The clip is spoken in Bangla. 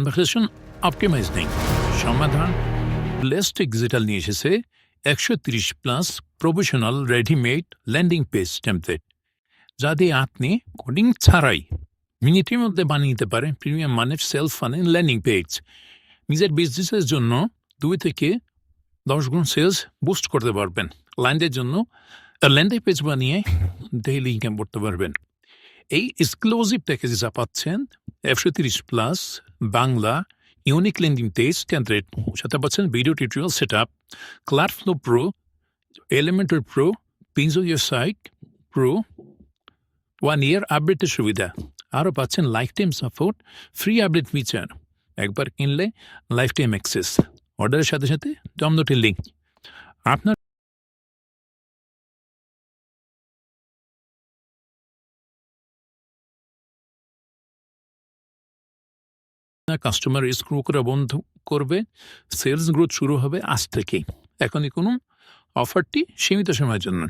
কনভারসেশন নেই সমাধান লেস্ট ডিজিটাল নিয়ে এসেছে একশো তিরিশ plus professional readymade landing page template যা দিয়ে আপনি কোডিং ছাড়াই মিনিটের মধ্যে বানিয়ে নিতে পারেন প্রিমিয়াম মানের সেলফ ফানেল ল্যান্ডিং পেজ নিজের বিজনেসের জন্য দুই থেকে দশ গুণ সেলস বুস্ট করতে পারবেন ক্লায়েন্টের জন্য ল্যান্ডিং পেজ বানিয়ে ডেইলি ইনকাম করতে পারবেন এই এক্সক্লুসিভ প্যাকেজে যা পাচ্ছেন একশো তিরিশ plus Bangla unique landing page template সাথে পাচ্ছেন ভিডিও টিউটোরিয়াল সেট আপ ক্লার flow pro Elementor pro পিনজো year site pro one year আপডেটের সুবিধা। আরও পাচ্ছেন life time support free update feature একবার কিনলে লাইফ টাইম অ্যাক্সেস অর্ডারের সাথে সাথে ডমনোটের লিঙ্ক আপনার কাস্টমার স্ক্রু করা বন্ধ করবে সেলস গ্রোথ শুরু হবে আজ থেকেই। এখনই কোনো অফারটি সীমিত সময়ের জন্য।